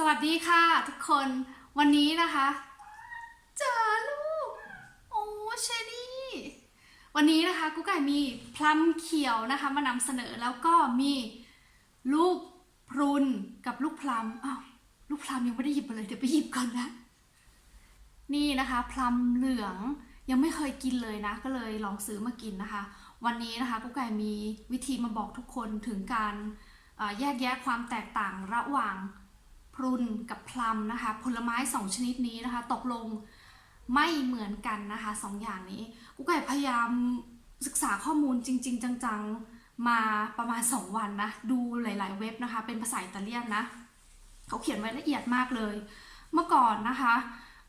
สวัสดีค่ะทุกคนวันนี้นะคะจ้าลูก โอ้เชอรี่วันนี้นะคะกุ๊กไก่มีพลัมเขียวนะคะ มานำเสนอแล้วก็มีลูกพรุนกับลูกพลัมอ้าวลูกพลัมยังไม่ได้หยิบมาเลยเดี๋ยวไปหยิบก่อนนะ นี่นะคะพลัมเหลืองยังไม่เคยกินเลยนะ ก็เลยลองซื้อมากินนะคะ วันนี้นะคะกุ๊กไก่มีวิธีมาบอกทุกคนถึงการแยกแยะความแตกต่างระหว่าง พรุนกับพลัมนะคะ ผลไม้สองชนิดนี้นะคะ ตกลงไม่เหมือนกันนะคะสองอย่างนี้กุ๊กไก่พยายามศึกษาข้อมูลจริง ๆ จังๆมาประมาณ 2 วันนะดูหลาย ๆ เว็บนะคะ เป็นภาษาอิตาเลียนนะเขาเขียนไว้ละเอียดมากเลย เมื่อก่อนนะคะ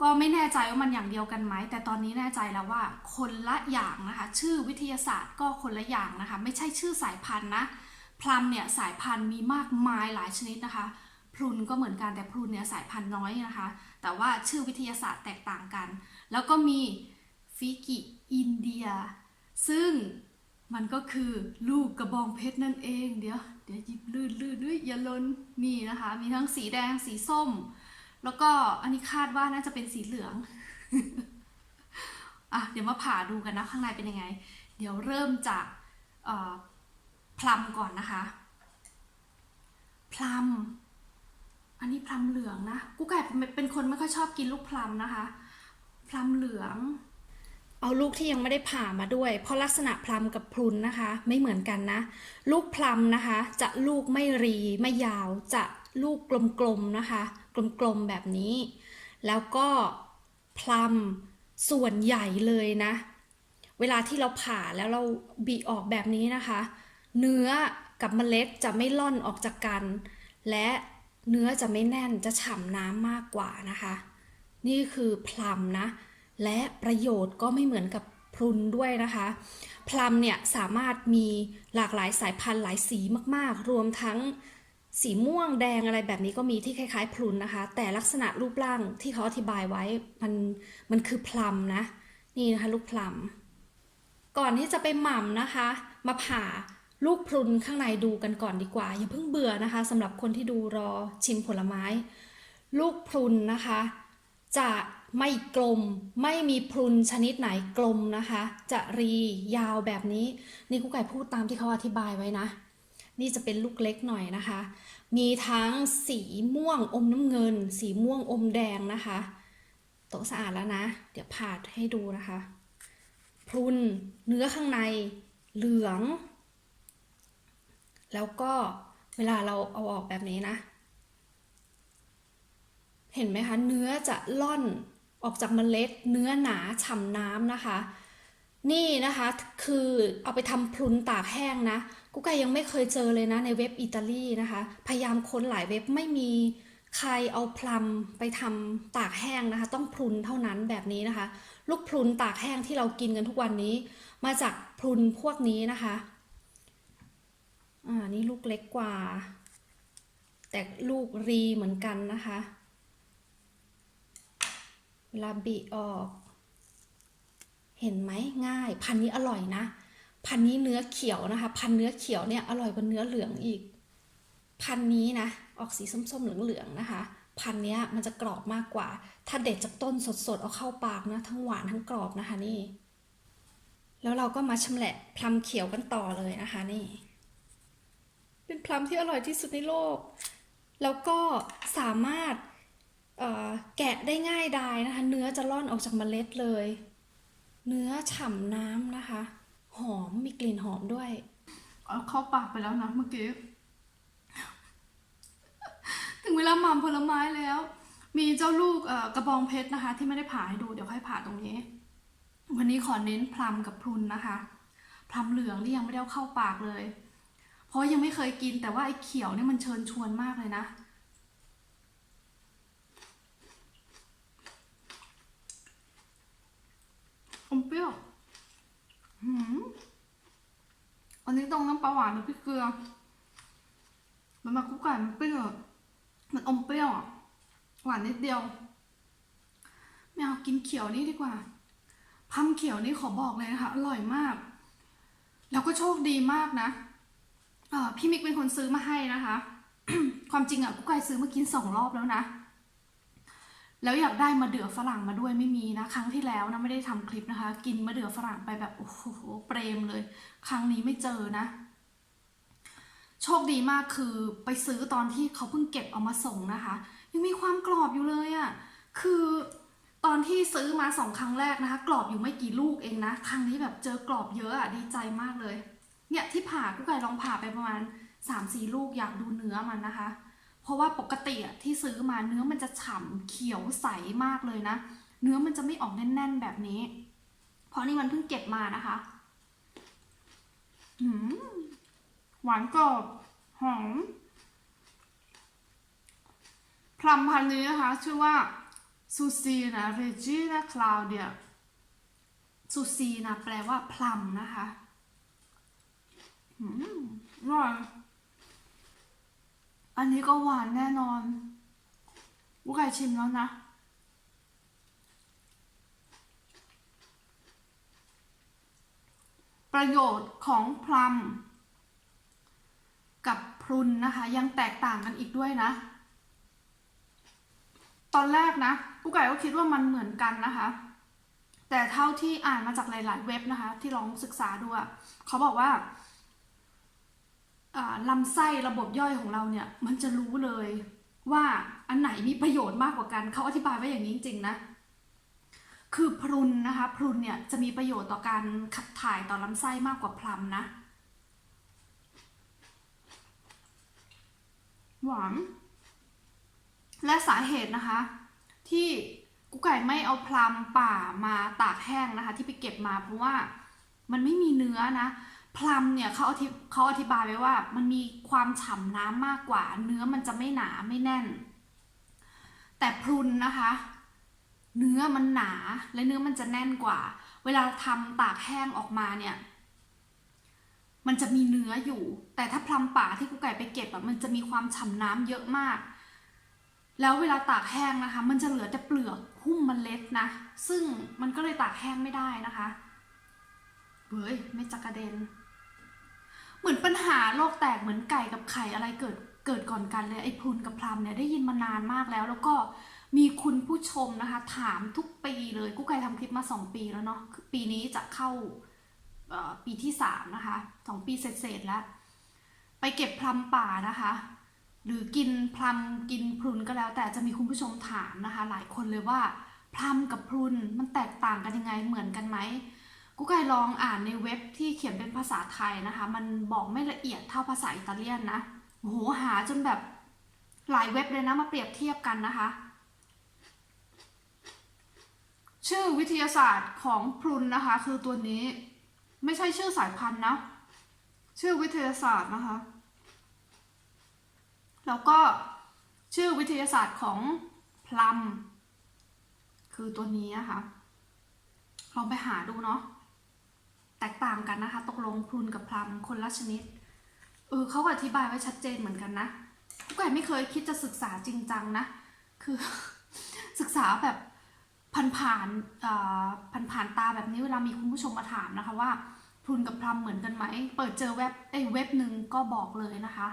ก็ไม่แน่ใจว่ามันอย่างเดียวกันไหม แต่ตอนนี้แน่ใจแล้วว่าคนละอย่างนะคะ ชื่อวิทยาศาสตร์ก็คนละอย่างนะคะ ไม่ใช่ชื่อสายพันธุ์นะพลัมเนี่ยสายพันธุ์มีมากมายหลายชนิดนะคะ พรุนก็เหมือนกันแต่พรุนเนี่ยสายพันธุ์น้อยนะคะ แต่ว่าชื่อวิทยาศาสตร์แตกต่างกัน แล้วก็มีฟิกิอินเดีย ซึ่งมันก็คือลูกกระบองเพชรนั่นเอง เดี๋ยวเดี๋ยวหยิบลื่นลื่นด้วยอย่าลนนี่นะคะ มีทั้งสีแดงสีส้ม แล้วก็อันนี้คาดว่าน่าจะเป็นสีเหลืองอะเดี๋ยวมาผ่าดูกันนะข้างในเป็นยังไง เดี๋ยวเริ่มจากพลัมก่อนนะคะ พลัม อันนี้พลัมเหลื องนะกูไก่เป็นเป็นคนไม่ค่อยชอบกินลูกพลัมนะคะ พลัมเหลือง เอาลูกที่ยังไม่ได้ผ่ามาด้วย เพราะลักษณะพลัมกับพรุนนะคะ ไม่เหมือนกันนะ ลูกพลัมนะคะ จะลูกไม่รีไม่ยาวจะลูกกลมๆนะคะ กลมๆแบบนี้ แล้วก็พลัมส่วนใหญ่เลยนะ เวลาที่เราผ่าแล้วเราบีออกแบบนี้นะคะ เนื้อกับเมล็ดจะไม่ล่อนออกจากกัน และ เนื้อจะไม่แน่นจะฉ่ำน้ำมากกว่านะคะ นี่คือพลัมนะ และประโยชน์ก็ไม่เหมือนกับพรุนด้วยนะคะ พลัมเนี่ยสามารถมีหลากหลายสายพันธุ์หลายสีมากๆ รวมทั้งสีม่วงแดงอะไรแบบนี้ก็มีที่คล้ายๆพรุนนะคะ แต่ลักษณะรูปร่างที่เขาอธิบายไว้มันมันคือพลัมนะ นี่นะคะลูกพลัม ก่อนที่จะไปหม่ำนะคะ มาผ่า ลูกพรุนข้างในดูกันก่อนดีกว่า อย่าเพิ่งเบื่อนะคะสำหรับคนที่ดูรอชิมผลไม้ ลูกพรุนนะคะ จะไม่กลมไม่มีพรุนชนิดไหนกลมนะคะ จะรียาวแบบนี้ นี่กุ๊กไก่พูดตามที่เขาอธิบายไว้นะ นี่จะเป็นลูกเล็กหน่อยนะคะ มีทั้งสีม่วงอมน้ำเงิน สีม่วงอมแดงนะคะโต๊ะสะอาดแล้วนะ เดี๋ยวผ่าให้ดูนะคะ พรุนเนื้อข้างในเหลือง แล้วก็เวลาเราเอาออกแบบนี้นะ เห็นไหมคะ เนื้อจะล่อนออกจากเมล็ด เนื้อหนาฉ่ำน้ำนะคะ นี่นะคะคือเอาไปทำพรุนตากแห้งนะกุ๊กไก่ยังไม่เคยเจอเลยนะในเว็บอิตาลีนะคะ พยายามค้นหลายเว็บไม่มีใครเอาพลัมไปทำตากแห้งนะคะ ต้องพรุนเท่านั้นแบบนี้นะคะ ลูกพรุนตากแห้งที่เรากินกันทุกวันนี้ มาจากพรุนพวกนี้นะคะ นี่ลูกเล็กกว่า แต่ลูกรีเหมือนกันนะคะเวลาบีออก เห็นไหมง่าย พันนี้อร่อยนะ พันนี้เนื้อเขียวนะคะ พันเนื้อเขียวเนี่ยอร่อยกว่าเนื้อเหลืองอีก พันนี้นะ ออกสีส้มๆเหลืองๆนะคะ พันนี้มันจะกรอบมากกว่า ถ้าเด็ดจากต้นสดๆ เอาเข้าปากนะ ทั้งหวานทั้งกรอบนะคะนี่แล้วเราก็มาชำแหละพลัมเขียวกันต่อเลยนะคะนี่ เป็นพลัมที่อร่อยที่สุดในโลก แล้วก็สามารถแกะได้ง่ายดายนะคะ เนื้อจะล่อนออกจากเมล็ดเลย เนื้อฉ่ำน้ำนะคะ หอมมีกลิ่นหอมด้วย เอาเข้าปากไปแล้วนะเมื่อกี้ ถึงเวลาหม่ำผลไม้แล้ว มีเจ้าลูกกระบองเพชรนะคะ ที่ไม่ได้ผ่าให้ดูเดี๋ยวค่อยผ่าตรงนี้ วันนี้ขอเน้นพลัมกับพรุนนะคะพลัมเหลืองนี่ยังไม่ได้เข้าปากเลย ราะยังไม่เคยกินแต่ว่าไอ้เขียวเนี่ยมันเชิญชวนมากเลยนะ อมเปรี้ยวหืมอันนี้ตรงน้ำปลาหวานหรือพริกเกลือ มันมาคุกไก่มันเปรี้ยวมันอมเปรี้ยวหวานนิดเดียวไม่เอากินเขียวนี่ดีกว่า พัมเขียวนี่ขอบอกเลยนะคะอร่อยมาก แล้วก็โชคดีมากนะ ออพี่มิกเป็นคนซื้อมาให้นะคะ ความจริงอะกุ๊กไก่ซื้อมากินสองรอบแล้วนะ แล้วอยากได้มะเดือฝรั่งมาด้วยไม่มีนะ ครั้งที่แล้วนะไม่ได้ทำคลิปนะคะ กินมะเดือฝรั่งไปแบบโอ้โหเปรมเลย ครั้งนี้ไม่เจอนะ โชคดีมากคือไปซื้อตอนที่เขาเพิ่งเก็บเอามาส่งนะคะ ยังมีความกรอบอยู่เลยอะ่ะคือตอนที่ซื้อมาสองครั้งแรกนะคะ กรอบอยู่ไม่กี่ลูกเองนะ ครั้งนี้แบบเจอกรอบเยอะอะ่ะดีใจมากเลย เนี่ยที่ผ่ากุ๊กไก่ลองผ่าไปประมาณสามสี่ลูกอยากดูเนื้อมันนะคะ เพราะว่าปกติที่ซื้อมาเนื้อมันจะฉ่ำเขียวใสมากเลยนะ เนื้อมันจะไม่ออกแน่น ๆ แบบนี้ เพราะนี่มันเพิ่งเก็บมานะคะหืมหวานกรอบหอมพลัมพันธุ์นี้นะคะชื่อว่าซูซีนะเรจินาคลาวเดียซูซีนะแปลว่าพลัมนะคะ หืมอร่อย อันนี้ก็หวานแน่นอนลูกไก่ชิมแล้วนะ ประโยชน์ของพลัมกับพรุนนะคะ ยังแตกต่างกันอีกด้วยนะ ตอนแรกนะกุ๊กไก่ก็คิดว่ามันเหมือนกันนะคะแต่เท่าที่อ่านมาจากหลาย ๆ เว็บนะคะ ที่ลองศึกษาดูอะเขาบอกว่า ลำไส้ระบบย่อยของเราเนี่ยมันจะรู้เลยว่าอันไหนมีประโยชน์มากกว่ากันเขาอธิบายไว้อย่างนี้จริงๆนะคือพรุนนะคะพรุนเนี่ยจะมีประโยชน์ต่อการขับถ่ายต่อลำไส้มากกว่าพลัมนะ หวานและสาเหตุนะคะ ที่กุ๊กไก่ไม่เอาพลัมป่ามาตากแห้งนะคะ ที่ไปเก็บมาเพราะว่ามันไม่มีเนื้อนะ พลัมเนี่ยเขาอธิเขาอธิบายไว้ว่ามันมีความฉ่ำน้ำมากกว่า เนื้อมันจะไม่หนาไม่แน่น แต่พรุนนะคะ เนื้อมันหนาและเนื้อมันจะแน่นกว่า เวลาทำตากแห้งออกมาเนี่ย มันจะมีเนื้ออยู่ แต่ถ้าพลัมป่าที่กุ๊กไก่ไปเก็บอะมันจะมีความฉ่ำน้ำเยอะมาก แล้วเวลาตากแห้งนะคะ มันจะเหลือแต่เปลือกหุ้มเมล็ดนะ ซึ่งมันก็เลยตากแห้งไม่ได้นะคะเฮ้ย ไม่จักกระเด็น เหมือนปัญหาโลกแตกเหมือนไก่กับไข่อะไรเกิดเกิดก่อนกันเลยไอ้พรุนกับพลัมเนี่ยได้ยินมานานมากแล้ว แล้วก็มีคุณผู้ชมนะคะ ถามทุกปีเลยกูไก่ทำคลิปมา 2 ปีแล้วเนาะปีนี้จะเข้าปีที่ 3 นะคะสองปีเสร็จแล้ว ไปเก็บพลัมป่านะคะ หรือกินพลัมกินพรุนก็แล้ว แต่จะมีคุณผู้ชมถามนะคะ หลายคนเลยว่าพลัมกับพรุนมันแตกต่างกันยังไงเหมือนกันไหม กูไก่ลองอ่านในเว็บที่เขียนเป็นภาษาไทยนะคะ มันบอกไม่ละเอียดเท่าภาษาอิตาเลียนนะโหหาจนแบบหลายเว็บเลยนะมาเปรียบเทียบกันนะคะ ชื่อวิทยาศาสตร์ของพรุนนะคะ คือตัวนี้ไม่ใช่ชื่อสายพันธุ์นะ ชื่อวิทยาศาสตร์นะคะ แล้วก็ชื่อวิทยาศาสตร์ของพลัมคือตัวนี้นะคะลองไปหาดูเนาะ ตกต่างกันนะคะ ตกลงพรุนกับพลัมคนละชนิด เออเขาก็อธิบายไว้ชัดเจนเหมือนกันนะกุ๊กไก่ไม่เคยคิดจะศึกษาจริงจังนะ คือ ศึกษาแบบผ่านๆอ่าผ่านตาแบบนี้เวลามีคุณผู้ชมมาถามนะคะว่าพรุนกับพลัมเหมือนกันไหม เปิดเจอเว็บไอ้เว็บหนึ่งก็บอกเลยนะคะ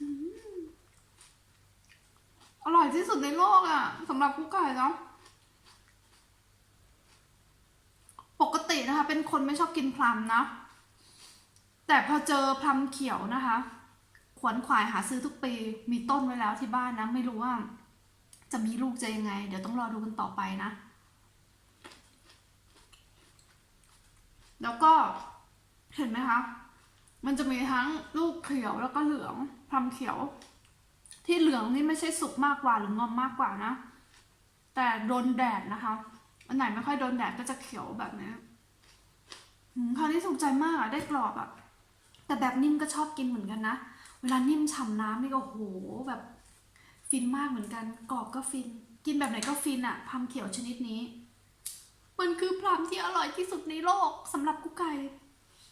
อืมอร่อยที่สุดในโลกอะ่ะสำหรับกุ๊กไก่เนาะ ปก ตินะคะ เป็นคนไม่ชอบกินพลัมนะ แต่พอเจอพลัมเขียวนะคะ ขวนขวายหาซื้อทุกปีมีต้นไว้แล้วที่บ้านนะ ไม่รู้ว่า จะมีลูกจะยังไง เดี๋ยวต้องรอดูกันต่อไปนะ แล้วก็เห็นไหมคะ มันจะมีทั้งลูกเขียวแล้วก็เหลืองพลัมเขียว ที่เหลืองนี่ไม่ใช่สุกมากกว่าหรืองอมมากกว่านะ แต่โดนแดดนะคะอันไหนไม่ค่อยโดนแดดก็จะเขียวแบบนี้ อืมคราวนี้ถูกใจมากอะได้กรอบอะแต่แบบนิ่มก็ชอบกินเหมือนกันนะ เวลานิ่มฉ่ำน้ำนี่ก็โหแบบ ฟินมากเหมือนกัน กรอบก็ฟิน กินแบบไหนก็ฟินอะพลัมเขียวชนิดนี้ มันคือพลัมที่อร่อยที่สุดในโลกสำหรับกุ๊กไก่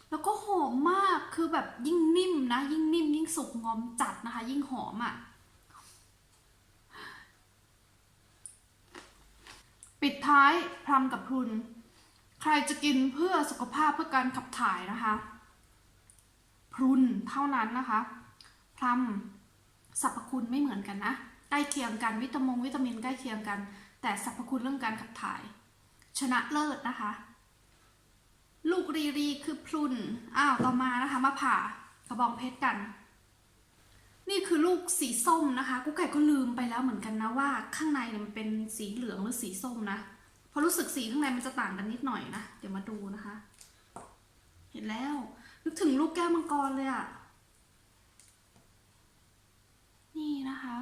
แล้วก็หอมมาก คือแบบยิ่งนิ่มนะ ยิ่งนิ่ม ยิ่งสุกงอมจัดนะคะ ยิ่งหอมอะปิดท้ายพลัมกับพรุน ใครจะกินเพื่อสุขภาพเพื่อการขับถ่ายนะคะ พรุนเท่านั้นนะคะพลัมสรรพคุณไม่เหมือนกันนะใกล้เคียงกันวิตามงวิตามินใกล้เคียงกัน แต่สรรพคุณเรื่องการขับถ่าย ชนะเลิศนะคะ ลูกรีรีคือพลุนอ้าวต่อมานะคะมาผ่ากระบองเพชรกัน นี่คือลูกสีส้มนะคะกุ๊กไก่ก็ลืมไปแล้วเหมือนกันนะว่า ข้างในมันเป็นสีเหลืองหรือสีส้มนะ ราะรู้สึกสีข้างในมันจะต่างกันนิดหน่อยนะ เดี๋ยวมาดูนะคะ เห็นแล้ว นึกถึงลูกแก้วมังกรเลยอะนี่นะคะ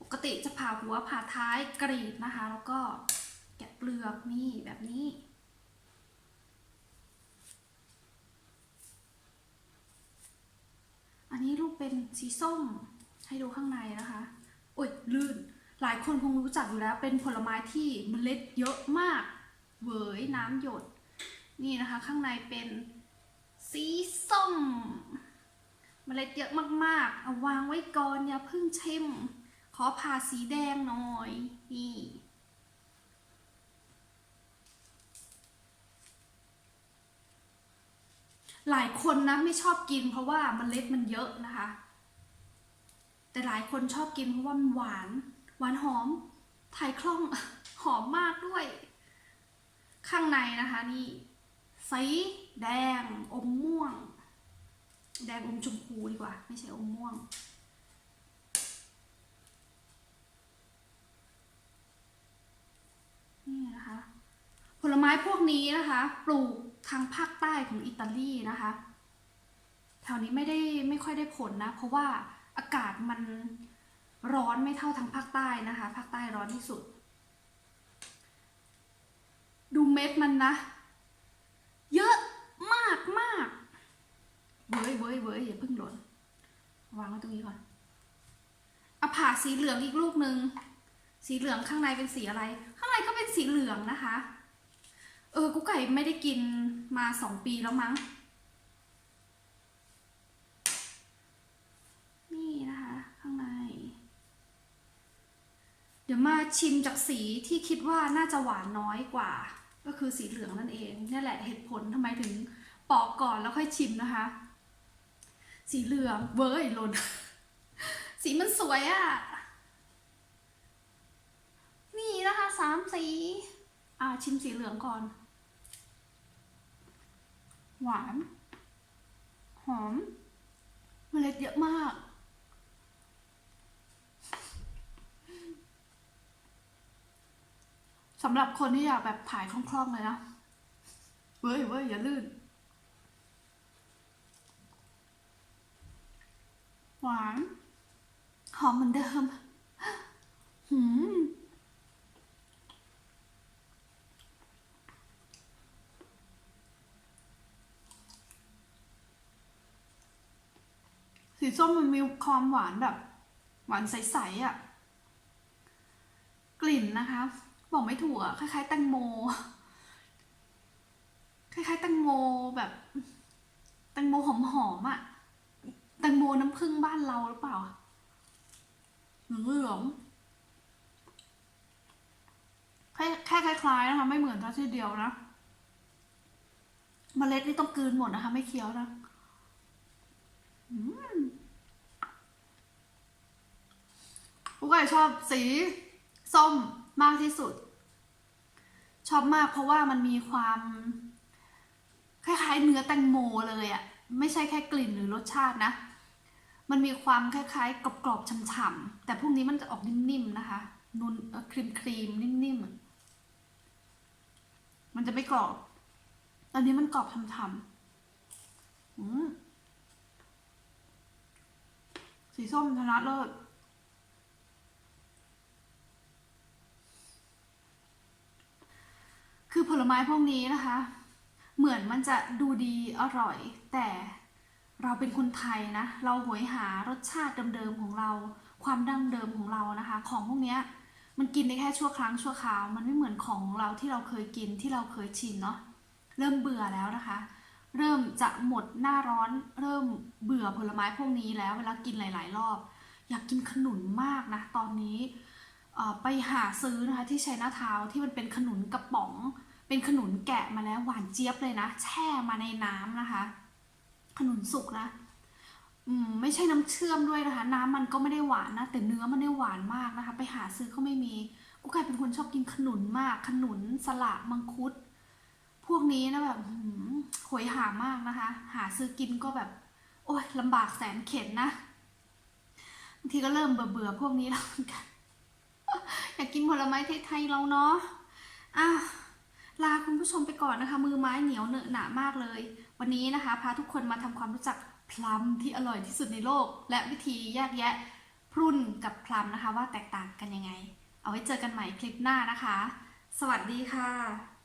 ปกติจะผ่าหัวผ่าท้ายกรีดนะคะ แล้วก็แกะเปลือกนี่แบบนี้อันนี้ลูกเป็นสีส้มให้ดูข้างในนะคะ โอ้ยลื่น หลายคนคงรู้จักอยู่แล้ว เป็นผลไม้ที่เมล็ดเยอะมากเหวยน้ำหยด นี่นะคะ ข้างในเป็นสีส้ม เมล็ดเยอะมากๆ เอาวางไว้ก่อนอย่าเพิ่งชิม ขอผ่าสีแดงหน่อย นี่หลายคนนะไม่ชอบกินเพราะว่าเมล็ดมันเยอะนะคะ แต่หลายคนชอบกินเพราะว่ามันหวาน หวานหอมไทยคล่อง หอมมากด้วย ข้างในนะคะนี่สีแดงอมม่วง แดงอมชมพูดีกว่า ไม่ใช่อมม่วง นี่นะคะ ผลไม้พวกนี้นะคะ ปลูกทางภาคใต้ของอิตาลีนะคะแถวนี้ไม่ได้ไม่ค่อยได้ผลนะ เพราะว่าอากาศมัน ร้อนไม่เท่าทางภาคใต้นะคะ ภาคใต้ร้อนที่สุด ดูเม็ดมันนะ เยอะมากมากเว้ยเว้ยเว้ยอย่าเพิ่งหล่นวางไว้ตรงนี้ก่อนเอาผ่าสีเหลืองอีกลูกหนึ่งสีเหลืองข้างในเป็นสีอะไร ข้างในก็เป็นสีเหลืองนะคะ เออกุ๊กไก่ไม่ได้กินมาสองปีแล้วมั้ง นี่นะคะ ข้างใน เดี๋ยวมาชิมจากสีที่คิดว่าน่าจะหวานน้อยกว่า ก็คือสีเหลืองนั่นเองนี่แหละเหตุผลทำไมถึงปอกก่อนแล้วค่อยชิมนะคะ สีเหลืองเว้ยหล่นสีมันสวยอะ่ะ นี่นะคะสามสี อ่าชิมสีเหลืองก่อน หวาน หอม เมล็ดเยอะมาก สำ หรับคนที่อยากแบบถ่ายคล่องๆเลยนะ เว้ยเว้ยอย่าลื่น หวาน หอมเหมือนเดิม หืมสีส้มมันมีความหวานแบบ หวานใสๆอะ่ะ กลิ่นนะคะ บอกไม่ถูกอะคล้ายๆแตงโม คล้ายๆแตงโมแบบแตงโมหอมๆอะ่ะแตงโมน้ำผึ้งบ้านเราหรือเปล่าเหลืองแค่แค่คล้ายๆนะคะไม่เหมือนทัทีเดียวนะเมล็ดนี่ต้องกืนหมดนะคะ ไม่เคี้ยวนะผู้ไก่ชอบสี ส้ม มากที่สุด ชอบมากเพราะว่ามันมีความคล้ายๆเนื้อแตงโมเลยอะ่ะไม่ใช่แค่กลิ่นหรือรสชาตินะ มันมีความคล้ายๆกรอบๆฉ่ำๆแต่พวกนี้มันจะออกนิ่มๆนะคะ นุ่นครีมครีมๆนิ่มๆมันจะไม่กรอบอันนี้มันกรอบฉ่ำๆสีส้มชนะเลิศ คือผลไม้พวกนี้นะคะ เหมือนมันจะดูดีอร่อย แต่เราเป็นคนไทยนะ เราหวยหารสชาติเดิมๆของเรา ความดั้งเดิมของเรานะคะ ของพวกนี้มันกินได้แค่ชั่วครั้งชั่วคราว มันไม่เหมือนของเราที่เราเคยกินที่เราเคยชินเนาะเริ่มเบื่อแล้วนะคะ เริ่มจะหมดหน้าร้อน เริ่มเบื่อผลไม้พวกนี้แล้วเวลากินหลาย ๆ รอบ อยากกินขนุนมากนะ ตอนนี้ไปหาซื้อนะคะที่ชัยนาทาวที่มันเป็นขนุนกระป๋อง เป็นขนุนแกะมาแล้วหวานเจี๊ยบเลยนะ แช่มาในน้ำนะคะ ขนุนสุกนะอืมไม่ใช่น้ำเชื่อมด้วยนะคะ น้ำมันก็ไม่ได้หวานนะ แต่เนื้อมันได้หวานมากนะคะ ไปหาซื้อก็ไม่มีกูกลายเป็นคนชอบกินขนุนมาก ขนุนสละมังคุด พวกนี้นะแบบหืมโหยหามากนะคะ หาซื้อกินก็แบบ โอ้ยลำบากแสนเข็นนะบางทีก็เริ่มเบื่อเบื่อพวกนี้แล้วอนกันอยากกินผลไม้ไทยๆเราเนาะอะ ลาคุณผู้ชมไปก่อนนะคะ มือไม้เหนียวเหนอะหนามากเลย วันนี้นะคะ พาทุกคนมาทำความรู้จักพลัมที่อร่อยที่สุดในโลก และวิธีแยกแยะพรุ่นกับพลัมนะคะ ว่าแตกต่างกันยังไง เอาไว้เจอกันใหม่คลิปหน้านะคะ สวัสดีค่ะ